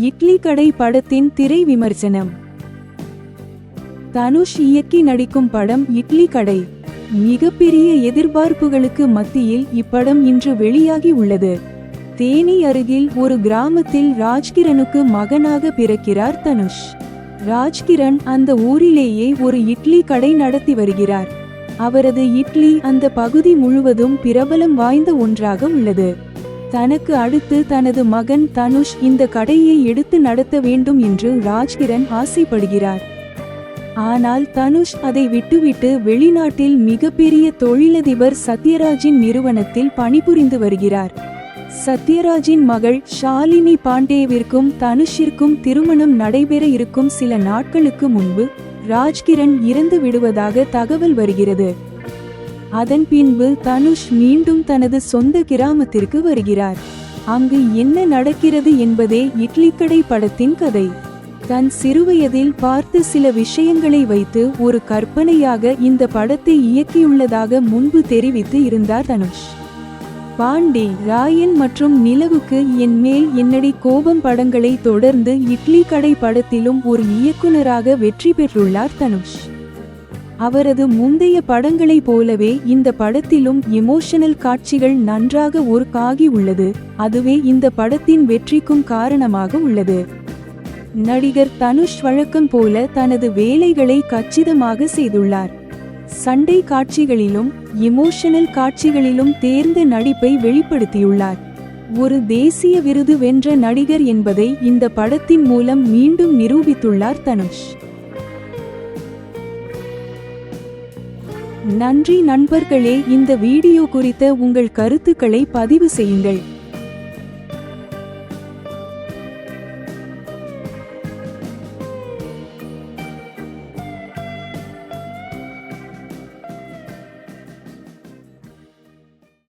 இட்லி கடை படத்தின் திரை விமர்சனம். தனுஷ் இயக்கி நடிக்கும் படம் இட்லி கடை. மிகப்பெரிய எதிர்பார்ப்புகளுக்கு மத்தியில் இப்படம் இன்று வெளியாகி உள்ளது. தேனி அருகில் ஒரு கிராமத்தில் ராஜ்கிரனுக்கு மகனாக பிறக்கிறார் தனுஷ். ராஜ்கிரண் அந்த ஊரிலேயே ஒரு இட்லி கடை நடத்தி வருகிறார். அவரது இட்லி அந்த பகுதி முழுவதும் பிரபலம் வாய்ந்த ஒன்றாக உள்ளது. தனக்கு அடுத்து தனது மகன் தனுஷ் இந்த கடையை எடுத்து நடத்த வேண்டும் என்று ராஜ்கிரண் ஆசைப்படுகிறார். ஆனால் தனுஷ் அதை விட்டுவிட்டு வெளிநாட்டில் மிகப்பெரிய தொழிலதிபர் சத்யராஜின் நிறுவனத்தில் பணிபுரிந்து வருகிறார். சத்யராஜின் மகள் ஷாலினி பாண்டேவிற்கும் தனுஷிற்கும் திருமணம் நடைபெற இருக்கும் சில நாட்களுக்கு முன்பு ராஜ்கிரண் இறந்து விடுவதாக தகவல் வருகிறது. அதன் பின்பு தனுஷ் மீண்டும் தனது சொந்த கிராமத்திற்கு வருகிறார். அங்கு என்ன நடக்கிறது என்பதே இட்லிக்கடை படத்தின் கதை. தன் சிறுவயதில் பார்த்து சில விஷயங்களை வைத்து ஒரு கற்பனையாக இந்த படத்தை இயக்கியுள்ளதாக முன்பு தெரிவித்து இருந்தார் தனுஷ். பாண்டே ராயன் மற்றும் நிலவுக்கு என் மேல் என்னடி கோபம் படங்களை தொடர்ந்து இட்லி கடை படத்திலும் ஒரு இயக்குனராக வெற்றி பெற்றுள்ளார் தனுஷ். அவரது முந்தைய படங்களைப் போலவே இந்த படத்திலும் எமோஷனல் காட்சிகள் நன்றாக ஒர்க்காகி உள்ளது. அதுவே இந்த படத்தின் வெற்றிக்கும் காரணமாக உள்ளது. நடிகர் தனுஷ் வழக்கம் போல தனது வேலைகளை கச்சிதமாக செய்துள்ளார். சண்டை காட்சிகளிலும் எமோஷனல் காட்சிகளிலும் தேர்ந்த நடிப்பை வெளிப்படுத்தியுள்ளார். ஒரு தேசிய விருது வென்ற நடிகர் என்பதை இந்த படத்தின் மூலம் மீண்டும் நிரூபித்துள்ளார் தனுஷ். நன்றி நண்பர்களே இந்த வீடியோ குறித்த உங்கள் கருத்துக்களை பதிவு செய்யுங்கள்.